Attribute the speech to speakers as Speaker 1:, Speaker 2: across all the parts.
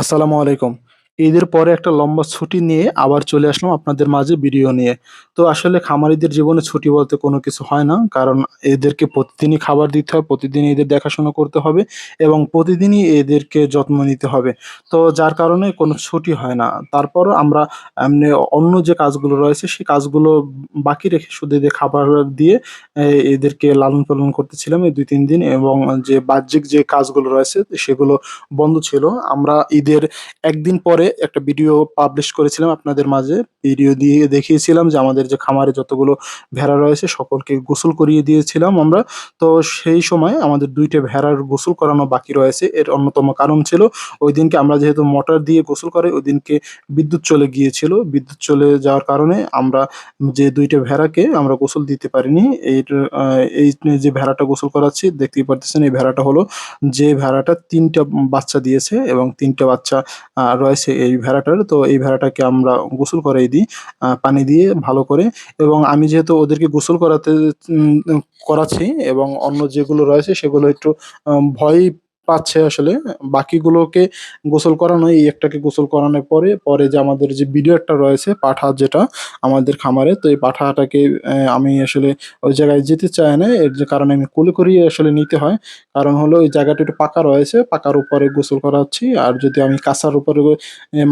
Speaker 1: আসসালামু আলাইকুম। ঈদের পরে একটা লম্বা ছুটি নিয়ে আবার চলে আসলাম আপনাদের মাঝে ভিডিও নিয়ে। তো আসলে খামারিদের জীবনে ছুটি বলতে কোনো কিছু হয় না। কারণ এদেরকে প্রতিদিনই খাবার দিতে হয়, প্রতিদিনই এদের দেখাশোনা করতে হবে এবং প্রতিদিনই এদেরকে যত্ন নিতে হবে। তো যার কারণে কোনো ছুটি হয় না। তারপরও আমরা এমনি অন্য যে কাজগুলো রয়েছে সেই কাজগুলো বাকি রেখে শুধু এদের খাবার দিয়ে এদেরকে লালন-পালন করতেছিলাম এই ২-৩ দিন এবং যে বাহ্যিক যে কাজগুলো রয়েছে সেগুলো বন্ধ ছিল। আমরা ঈদের একদিন পরে একটা ভিডিও পাবলিশ করেছিলাম আপনাদের মাঝে। ভিডিও দিয়ে দেখিয়েছিলাম যে আমাদের যে খামারে যতগুলো ভেড়া রয়েছে সকলকে গোসল করিয়ে দিয়েছিলাম আমরা। তো সেই সময় আমাদের দুইটা ভেড়ার গোসল করানো বাকি রয়েছে। এর অন্যতম কারণ ছিল, ওই দিনকে আমরা যেহেতু মোটর দিয়ে গোসল করে, ওই দিনকে বিদ্যুৎ চলে গিয়েছিল। বিদ্যুৎ চলে যাওয়ার কারণে আমরা যে দুইটা ভেড়াকে আমরা গোসল দিতে পারিনি। এর এই যে ভেড়াটা গোসল করাচ্ছি, দেখতেই পারতেছেন এই ভেড়াটা হলো যে ভেড়াটা ৩ টা বাচ্চা দিয়েছে এবং ৩ টা বাচ্চা রয়েছে এই ভেড়াটার। তো এই ভেড়াটাকে আমরা গোসল করাই দিই পানি দিয়ে ভালো করে এবং আমি যেহেতু ওদেরকে গোসল করাতে করাছি করাচ্ছি এবং অন্য যেগুলো রয়েছে সেগুলো একটু ভয় পাচ্ছে আসলে। বাকিগুলোকে গোসল করানো এই একটাকে গোসল করানোর পরে, পরে যে আমাদের যে বিড়ালটা রয়েছে পাঠা যেটা আমাদের খামারে তো এই পাঠাটাকে আমি আসলে ওই জায়গায় যেতে চাই না। এর যে কারণে আমি কোলে করিয়ে আসলে নিতে হয়। কারণ হলো ওই জায়গাটা একটু পাকা রয়েছে। পাকার উপরে গোসল করাচ্ছি। আর যদি আমি কাঁচার উপরে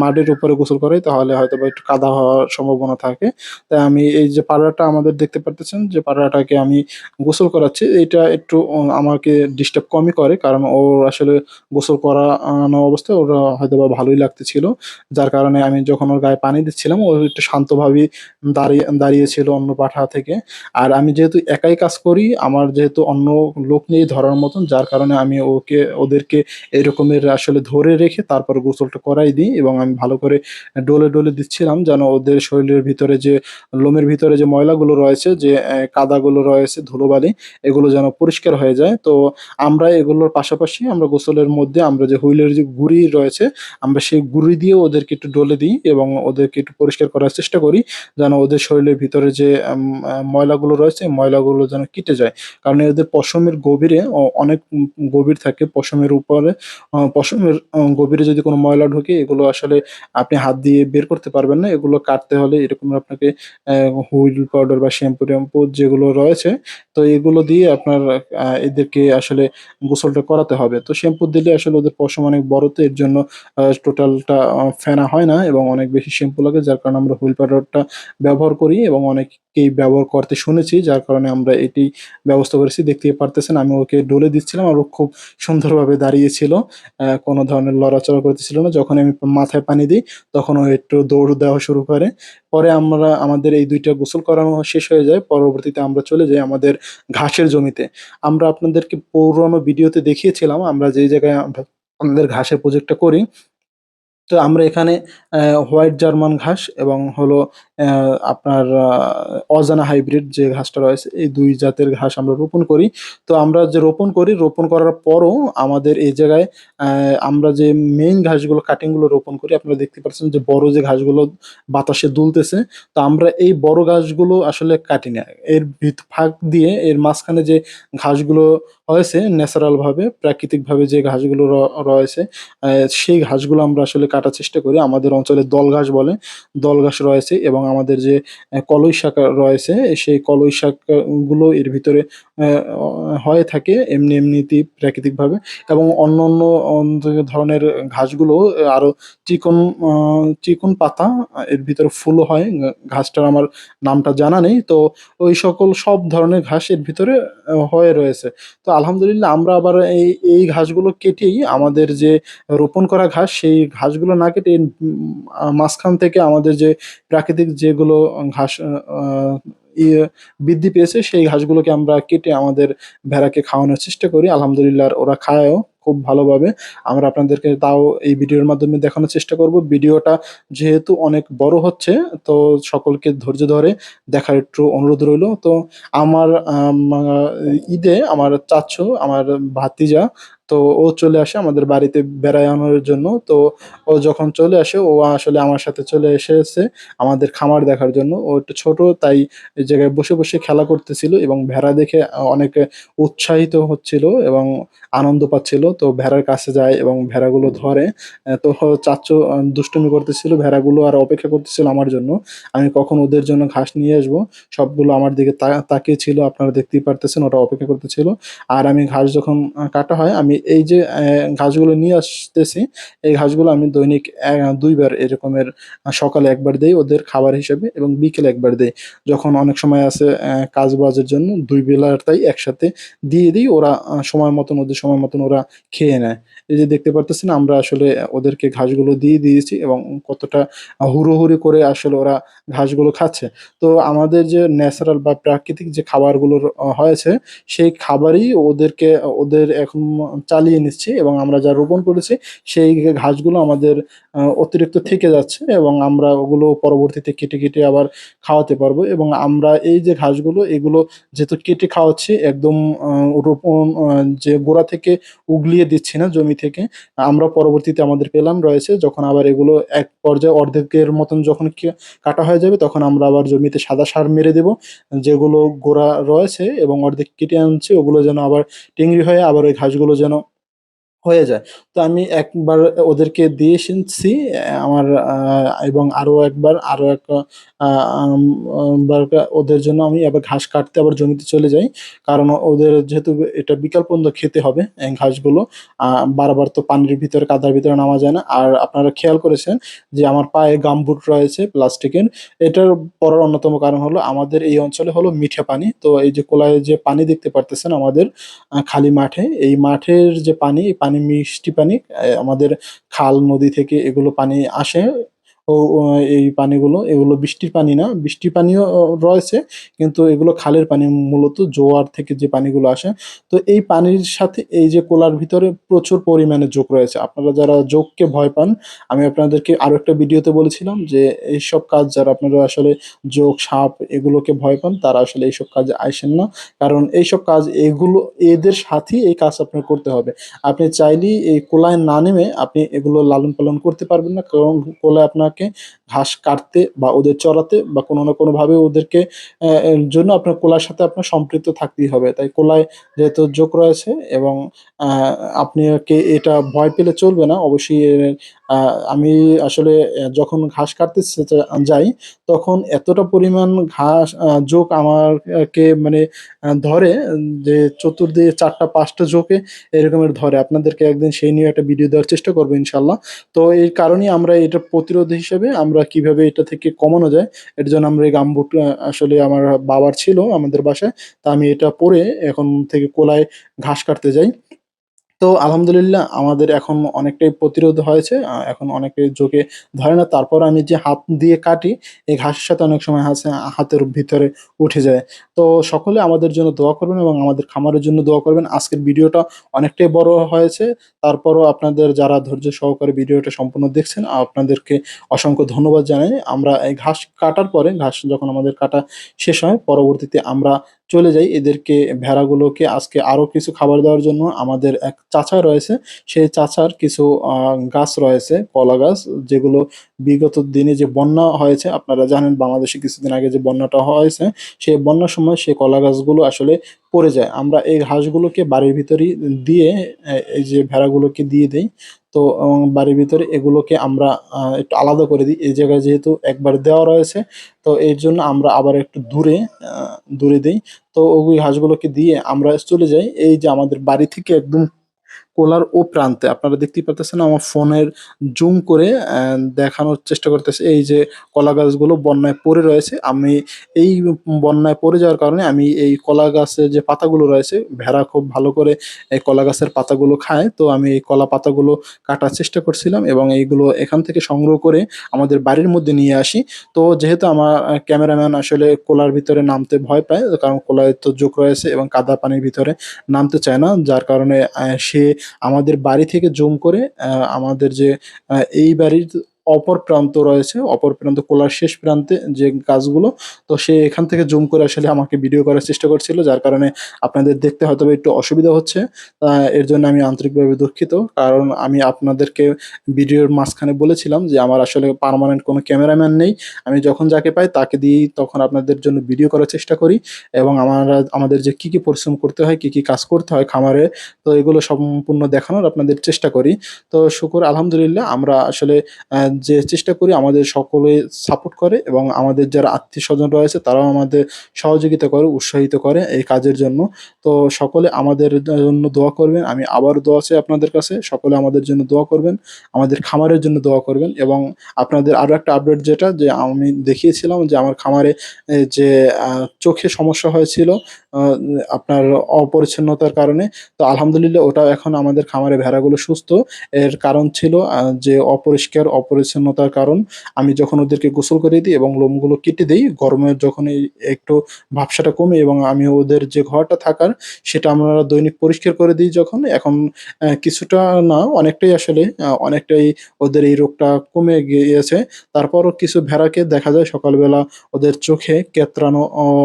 Speaker 1: মাটির উপরে গোসল করাই তাহলে হয়তো বা একটু কাদা হওয়ার সম্ভাবনা থাকে। তাই আমি এই যে পাড়াটা আমাদের দেখতে পারতেছেন যে পাড়াটাকে আমি গোসল করাচ্ছি। এটা একটু আমাকে ডিস্টার্ব কমই করে। কারণ ওর আসলে গোসল করানো অবস্থায় ওরা হয়তো বা ভালোই লাগতেছিল। যার কারণে আমি যখন ওর গায়ে পানি দিচ্ছিলাম ও একটু শান্তভাবেই দাঁড়িয়ে দাঁড়িয়েছিল অন্য পাঠা থেকে। আর আমি যেহেতু একাই কাজ করি, আমার যেহেতু অন্য লোক নেই ধরার মতন যার কারণে আমি ওকে ওদেরকে এরকমের আসলে ধরে রেখে তারপর গোসলটা করাই দিই এবং আমি ভালো করে ডলে, ডলে দিচ্ছিলাম যেন ওদের শরীরের ভিতরে যে লোমের ভিতরে যে ময়লাগুলো রয়েছে যে কাদাগুলো রয়েছে, ধুলোবালি এগুলো যেন পরিষ্কার হয়ে যায়। তো আমরা এগুলোর পাশাপাশি আমরা গোসলের মধ্যে আমরা যে হুইলের যে গুঁড়ি রয়েছে, আমরা সেই গুঁড়ি দিয়েও ওদেরকে একটু ডলে দিই এবং ওদেরকে একটু পরিষ্কার করার চেষ্টা করি। যেন ওদের শরীরের ভিতরে যে ময়লাগুলো রয়েছে, ময়লাগুলো যেন কেটে যায়। কারণ এদের পশমের গভীরে অনেক গভীর থাকে পশমের উপরে পশমের গভীরে যদি কোনো ময়লা ঢোকে এগুলো আসলে আপনি হাত দিয়ে বের করতে পারবেন না। এগুলো কাটতে হলে এরকম আপনাকে হুইল পাউডার বা শ্যাম্পু-ট্যাম্পু যেগুলো রয়েছে তো এগুলো দিয়ে আপনার এদেরকে আসলে গোসলটা করাতে হবে। তো শ্যাম্পু দিলে আসলে ওদের পশম অনেক বড় তো এর জন্য টোটালটা ফেনা হয় না এবং অনেক বেশি শ্যাম্পু লাগে, যার কারণে আমরা হুইল পাউডারটা ব্যবহার করি এবং অনেককেই ব্যবহার করতে শুনেছি, যার কারণে আমরা এটি ব্যবস্থা করেছি। দেখতেই পারতেছেন, আমি ওকে ডলে দিচ্ছিলাম আর ও খুব সুন্দরভাবে দাঁড়িয়েছিল। কোনো ধরনের লড়াচড়া করতেছিল না। যখনই আমি মাথায় পানি দিই, তখন ও একটু দৌড় দেওয়া শুরু করে। পরে আমরা, আমাদের এই দুইটা গোসল করানো শেষ হয়ে যায়। পরবর্তীতে আমরা চলে যাই আমাদের ঘাসের জমিতে। আমরা আপনাদেরকে পুরনো ভিডিওতে দেখিয়েছিলাম, আমরা যে জায়গায় আমাদের ঘাসের প্রজেক্টটা করি, তো আমরা এখানে হোয়াইট জার্মান ঘাস এবং হলো আপনার অজানা হাইব্রিড যে ঘাসটা রয়েছে এই দুই জাতের ঘাস আমরা রোপণ করি। তো আমরা যে রোপণ করি, রোপণ করার পরও আমাদের এই জায়গায় আমরা যে মেইন ঘাসগুলো কাটিংগুলো রোপণ করি আপনারা দেখতে পাচ্ছেন যে বড় যে ঘাসগুলো বাতাসে দুলতেছে। তো আমরা এই বড় ঘাসগুলো আসলে কাটি না। এর ভিত ফাঁক দিয়ে এর মাঝখানে যে ঘাসগুলো হয়েছে ন্যাচারালভাবে প্রাকৃতিকভাবে যে ঘাসগুলো রয়েছে সেই ঘাসগুলো আমরা আসলে কাটার চেষ্টা করি। আমাদের অঞ্চলে দল ঘাস বলে। দল ঘাস রয়েছে এবং আমাদের যে কলই শাক রয়েছে সেই কলই শাক আ গুলো এর ভিতরে হয়ে থাকে এমনি এমনিতেই প্রাকৃতিকভাবে এবং অন্য অন্য ধরনের ঘাসগুলো আরও চিকন চিকন পাতা এর ভিতরে ফুলও হয়। ঘাসটার আমার নামটা জানা নেই। তো ওই সকল সব ধরনের ঘাস এর ভিতরে হয়ে রয়েছে। তো আলহামদুলিল্লাহ আমরা আবার এই, এই ঘাসগুলো কেটেই আমাদের যে রোপণ করা ঘাস সেই ঘাসগুলো না কেটে মাঝখান থেকে আমাদের যে প্রাকৃতিক যেগুলো ঘাস ইয়ে বৃদ্ধি পেয়েছে, সেই ঘাসগুলোকে আমরা কেটে আমাদের ভেড়াকে খাওয়ানোর চেষ্টা করি। আলহামদুলিল্লাহ ওরা খায়ও খুব ভালোভাবে। আমরা আপনাদেরকে তাও এই ভিডিওর মাধ্যমে দেখানোর চেষ্টা করব। ভিডিওটা যেহেতু অনেক বড় হচ্ছে, তো সকলকে ধৈর্য ধরে দেখার একটু অনুরোধ রইল। তো আমার ঈদে আমার চাচ্ছ আমার ভাতিজা তো ও চলে আসে আমাদের বাড়িতে বেড়ানোর জন্য। তো ও যখন চলে আসে, ও আসলে আমার সাথে চলে এসেছে আমাদের খামার দেখার জন্য। ও একটু ছোট, তাই জায়গায় বসে বসে খেলা করতেছিল এবং ভেড়া দেখে অনেক উৎসাহিত হচ্ছিল এবং আনন্দ পাচ্ছিল। তো ভেড়ার কাছে যায় এবং ভেড়াগুলো ধরে। তো চাচ্চু দুষ্টুমি করতেছিল, ভেড়াগুলো আর অপেক্ষা করতেছিল আমার জন্য। আমি কখন ওদের জন্য ঘাস নিয়ে আসব? সবগুলো আমার দিকে তা- তাকিয়ে ছিল, আপনারা দেখতেই পারতেছেন, ওরা অপেক্ষা করতেছিল। আর আমি ঘাস যখন কাটা হয়, আমি এই যে ঘাসগুলো নিয়ে আসতেছি, এই ঘাসগুলো আমি দৈনিক দুইবার এরকমের সকালে একবার দেই ওদের খাবার হিসেবে এবং বিকেলে একবার দেই। যখন অনেক সময় আছে কাজ বাজের জন্য দুই বেলার তাই একসাথে দিয়ে দিই, ওরা সময় মতন, ওদের সময় মতন ওরা খেয়ে নেয়। এই যে দেখতে পারতেছেন, আমরা আসলে ওদেরকে ঘাসগুলো দিয়ে দিয়েছি এবং কতটা হুড়োহুড়ি করে আসলে ওরা ঘাসগুলো খাচ্ছে। তো আমাদের যে ন্যাচারাল বা প্রাকৃতিক যে খাবারগুলো হয়েছে, সেই খাবারই ওদেরকে, ওদের এখন চালিয়ে নিচ্ছি এবং আমরা যা রোপণ করেছি, সেই ঘাসগুলো আমাদের অতিরিক্ত থেকে যাচ্ছে এবং আমরা ওগুলো পরবর্তীতে কেটে কেটে আবার খাওয়াতে পারব এবং আমরা এই যে ঘাসগুলো, এগুলো যেহেতু কেটে খাওয়াচ্ছি, একদম রোপণ যে গোড়া থেকে উগলিয়ে দিচ্ছি না জমি থেকে, আমরা পরবর্তীতে আমাদের প্ল্যান রয়েছে, যখন আবার এগুলো এক পর্যায়ে অর্ধেকের মতন যখন কাটা হয়ে যাবে, তখন আমরা আবার জমিতে সাদা সার মেরে দেব, যেগুলো গোড়া রয়েছে এবং অর্ধেক কেটে আনছি, ওগুলো যেন আবার টেংরি হয়ে আবার ওই ঘাসগুলো যেন হয়ে যায়। তো আমি একবার ওদেরকে দিয়ে এসেছি আমার এবং আরও একবার আরও এক আহ, আম, আম, বার ওদের জন্য আমি আবার ঘাস কাটতে আবার জমিতে চলে যাই। কারণ ওদের যেহেতু এটা বিকাল পর্যন্ত খেতে হবে ঘাসগুলো বারবার তো পানির ভিতরে কাদার ভিতরে নামা যায় না। আর আপনারা খেয়াল করেছেন যে আমার পায়ে গামবুট রয়েছে প্লাস্টিকের এটার পরের অন্যতম কারণ হলো আমাদের এই অঞ্চলে হলো মিঠা পানি। তো এই যে কোলায় যে পানি দেখতে পারতেছেন আমাদের খালি মাঠে এই মাঠের যে পানি পানি মিষ্টি পানি আমাদের খাল নদী থেকে এগুলো পানি আসে। ও এই পানিগুলো, এগুলো বৃষ্টির পানি না, বৃষ্টির পানিও রয়েছে, কিন্তু এগুলো খালের পানি মূলত জোয়ার থেকে যে পানিগুলো আসে। তো এই পানির সাথে এই যে কোলার ভিতরে প্রচুর পরিমাণে যোগ রয়েছে। আপনারা যারা যোগকে ভয় পান, আমি আপনাদেরকে আরও একটা ভিডিওতে বলেছিলাম যে এইসব কাজ যারা আপনারা আসলে যোগ, সাপ এগুলোকে ভয় পান, তারা আসলে এইসব কাজে আইসেন না। কারণ এইসব কাজ, এগুলো, এদের সাথেই এই কাজ আপনার করতে হবে। আপনি চাইলেই এই কোলায় না নেমে আপনি এগুলো লালন পালন করতে পারবেন না। কারণ কোলায় আপনাকে ঘাস কাটতে বা ওদের চড়াতে বা কোনো না কোনোভাবে ওদেরকে জন্য আপনার কোলার সাথে আপনার সম্পৃক্ত থাকতেই হবে। তাই কোলায় যেহেতু যোগ রয়েছে এবং আপনাকে এটা ভয় পেলে চলবে না, অবশ্যই আমি আসলে যখন ঘাস কাটতে যাই, তখন এতটা পরিমাণ ঘাস জোক আমাকে মানে ধরে যে চতুর্দিকে চারটা, পাঁচটা জোকে এরকমের ধরে। আপনাদেরকে একদিন সেই নিয়ে একটা ভিডিও দেওয়ার চেষ্টা করব ইনশাল্লাহ তো এই কারণেই আমরা এটা প্রতিরোধ হিসেবে আমরা কীভাবে এটা থেকে কমানো যায়, এর জন্য আমরা এই গামবুট আসলে আমার বাবার ছিল আমাদের বাসায়, তা আমি এটা পরে এখন থেকে কোলায় ঘাস কাটতে যাই। তো আলহামদুলিল্লাহ আমাদের এখন অনেকটাই প্রতিরোধ হয়েছে এখন অনেকে যোগে ধরে না, তারপর আমি যে হাত দিয়ে কাটি, এই ঘাসের সাথে অনেক সময় হাসে, হাতের ভিতরে উঠে যায়। তো সকলে আমাদের জন্য দোয়া করবেন এবং আমাদের খামারের জন্য দোয়া করবেন। আজকের ভিডিওটা অনেকটাই বড় হয়েছে। তারপরও আপনাদের যারা ধৈর্য সহকারে ভিডিওটা সম্পূর্ণ দেখছেন, আপনাদেরকে অসংখ্য ধন্যবাদ জানাই। আমরা এই ঘাস কাটার পরে, ঘাস যখন আমাদের কাটা শেষ হয়, পরবর্তীতে আমরা চলে যাই এদেরকে, ভেড়াগুলোকে। আজকে আরও কিছু খাবার দেওয়ার জন্য আমাদের এক চাচা রয়েছে। সেই চাচার কিছু গাছ রয়েছে, কলা গাছ, যেগুলো বিগত দিনে যে বন্যা হয়েছে, আপনারা জানেন বাংলাদেশে কিছুদিন আগে যে বন্যাটা হয়েছে, সেই বন্যার সময় সেই কলা গাছগুলো আসলে পড়ে যায়। আমরা এই ঘাসগুলোকে বাড়ির ভিতরে দিয়ে এই যে ভেড়াগুলোকে দিয়ে দেই। তো বাড়ির ভিতরে এগুলোকে আমরা একটু আলাদা করে দিই। এই জায়গায় যেহেতু একবার দেওয়া রয়েছে, তো এর জন্য আমরা আবার একটু দূরে দূরে দিই। তো ওই ঘাসগুলোকে দিয়ে আমরা চলে যাই। এই যে আমাদের বাড়ি থেকে একদম কোলার ও প্রান্তে। আপনারা দেখতেই পারতেছেন আমার ফোনের জুম করে দেখানোর চেষ্টা করতেছে। এই যে কলা গাছগুলো বন্যায় পড়ে রয়েছে, আমি এই বন্যায় পড়ে যাওয়ার কারণে আমি এই কলা গাছের যে পাতাগুলো রয়েছে, ভেড়া খুব ভালো করে এই কলা গাছের পাতাগুলো খায়। তো আমি এই কলা পাতাগুলো কাটার চেষ্টা করছিলাম এবং এইগুলো এখান থেকে সংগ্রহ করে আমাদের বাড়ির মধ্যে নিয়ে আসি। তো যেহেতু আমার ক্যামেরাম্যান আসলে কোলার ভিতরে নামতে ভয় পায়, কারণ কোলায় তো যোগ রয়েছে এবং কাদা পানির ভিতরে নামতে চায় না, যার কারণে সে আমাদের বাড়ি থেকে জুম করে আমাদের যে এই বাড়ির অপর প্রান্ত রয়েছে, অপর প্রান্ত কোলার শেষ প্রান্তে যে কাজগুলো, তো সে এখান থেকে জুম করে আসলে আমাকে ভিডিও করার চেষ্টা করছিল, যার কারণে আপনাদের দেখতে হয়তো একটু অসুবিধা হচ্ছে। এর জন্য আমি আন্তরিকভাবে দুঃখিত, কারণ আমি আপনাদেরকে ভিডিওর মাঝখানে বলেছিলাম যে আমার আসলে পার্মানেন্ট কোনো ক্যামেরাম্যান নেই। আমি যখন যাকে পাই তাকে দিয়েই তখন আপনাদের জন্য ভিডিও করার চেষ্টা করি এবং আমরা, আমাদের যে কী কী পরিশ্রম করতে হয়, কি কি কাজ করতে হয় খামারে, তো এগুলো সম্পূর্ণ দেখানোর আপনাদের চেষ্টা করি। তো শুকুর, আলহামদুলিল্লাহ আমরা আসলে যে চেষ্টা করি আমাদের সকলে সাপোর্ট করে এবং আমাদের যারা আত্মীয় স্বজন রয়েছে তারাও আমাদের সহযোগিতা করে, উৎসাহিত করে এই কাজের জন্য। তো সকলে আমাদের জন্য দোয়া করবেন। আমি আবার দোয়া চাই আপনাদের কাছে, সকলে আমাদের জন্য দোয়া করবেন, আমাদের খামারের জন্য দোয়া করবেন এবং আপনাদের আরও একটা আপডেট যেটা যে আমি দেখিয়েছিলাম যে আমার খামারে যে চোখে সমস্যা হয়েছিল আপনার অপরিচ্ছন্নতার কারণে, তো আলহামদুলিল্লাহ ওটাও এখন আমাদের খামারে ভেড়াগুলো সুস্থ। এর কারণ ছিল যে অপরিষ্কার অপরিচ্ছন্নতার কারণ, আমি যখন ওদেরকে গোসল করে দিই এবং লোমগুলো কেটে দিই, গরমে যখন একটু ভাবসাটা কমে এবং আমি ওদের যে ঘরটা থাকার, সেটা আমরা দৈনিক পরিষ্কার করে দিই যখন, এখন কিছুটা না, অনেকটাই আসলে অনেকটাই ওদের এই রোগটা কমে গিয়েছে। তারপরও কিছু ভেড়াকে দেখা যায়, সকালবেলা ওদের চোখে কেতরানো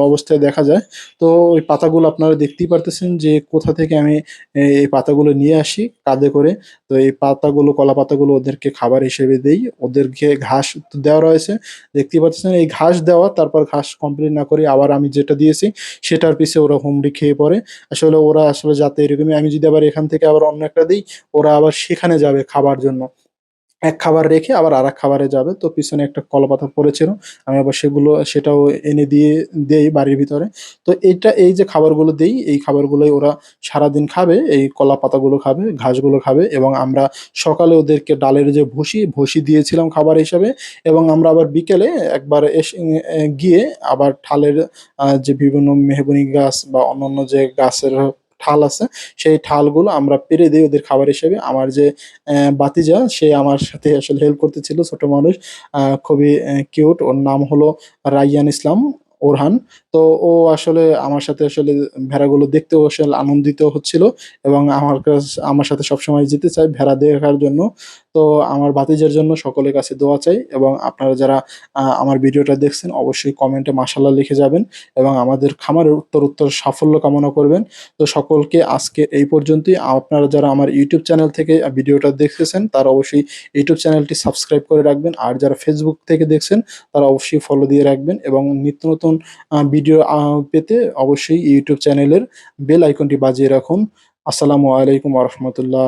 Speaker 1: অবস্থায় দেখা যায়। তো ওই পাতাগুলো আপনারা দেখতেই পারতেছেন যে কোথা থেকে আমি এই পাতাগুলো নিয়ে আসি কাঁধে করে। তো এই পাতাগুলো, কলা পাতাগুলো ওদেরকে খাবার হিসেবে দেই ওদেরকে ঘাস দেওয়া রয়েছে। দেখতে পাচ্ছেন, এই ঘাস দেওয়া, তারপর ঘাস কমপ্লিট না করে আবার আমি যেটা দিয়েছি, সেটার পিছে ওরা হুমড়ি খেয়ে পড়ে। আসলে ওরা আসলে যাতে এরকমই, আমি যদি আবার এখান থেকে আবার অন্য একটা দিই, ওরা আবার সেখানে যাবে খাবার জন্য। এক খাবার রেখে আবার আর খাবারে যাবে। তো পিছনে একটা কলাপাতা পড়েছিল। আমি আবার সেগুলো, সেটাও এনে দিয়ে, দেই বাড়ির ভিতরে। তো এইটা এই যে খাবারগুলো দেই, এই খাবারগুলোই ওরা সারাদিন খাবে, এই কলা পাতাগুলো খাবে, ঘাসগুলো খাবে এবং আমরা সকালে ওদেরকে ডালের যে ভুসি ভুসি দিয়েছিলাম খাবার হিসাবে এবং আমরা আবার বিকেলে একবার এসে গিয়ে আবার ঠালের যে বিভিন্ন মেহগুনি গাছ বা অন্যান্য যে গাছের ঠাল আছে, সেই ঠালগুলো আমরা পেরে দিই ওদের খাবার হিসেবে। আমার যে বাতিজা, সে আমার সাথে আসলে হেল্প করতেছিল, ছোট মানুষ খুবই কিউট ওর নাম হলো রাইয়ান ইসলাম ওরহান। তো ও আসলে আমার সাথে আসলে ভেড়াগুলো দেখতেও আসলে আনন্দিত হচ্ছিল এবং আমার কাছে, আমার সাথে সবসময় যেতে চায় ভেড়া দেখার জন্য। তো আমার বাতিজের জন্য সকলের কাছে দোয়া চাই এবং আপনারা যারা আমার ভিডিওটা দেখছেন অবশ্যই কমেন্টে মাসাল্লাহ লিখে যাবেন এবং আমাদের খামারের উত্তর উত্তর সাফল্য কামনা করবেন। তো সকলকে আজকে এই পর্যন্তই। আপনারা যারা আমার ইউটিউব চ্যানেল থেকে ভিডিওটা দেখতেছেন তারা অবশ্যই ইউটিউব চ্যানেলটি সাবস্ক্রাইব করে রাখবেন। আর যারা ফেসবুক থেকে দেখছেন তারা অবশ্যই ফলো দিয়ে রাখবেন এবং নিত্য নতুন ভিডিও পেতে অবশ্যই ইউটিউব চ্যানেলের বেল আইকনটি বাজিয়ে রাখুন। আসসালামু আলাইকুম রহমতুল্লাহ।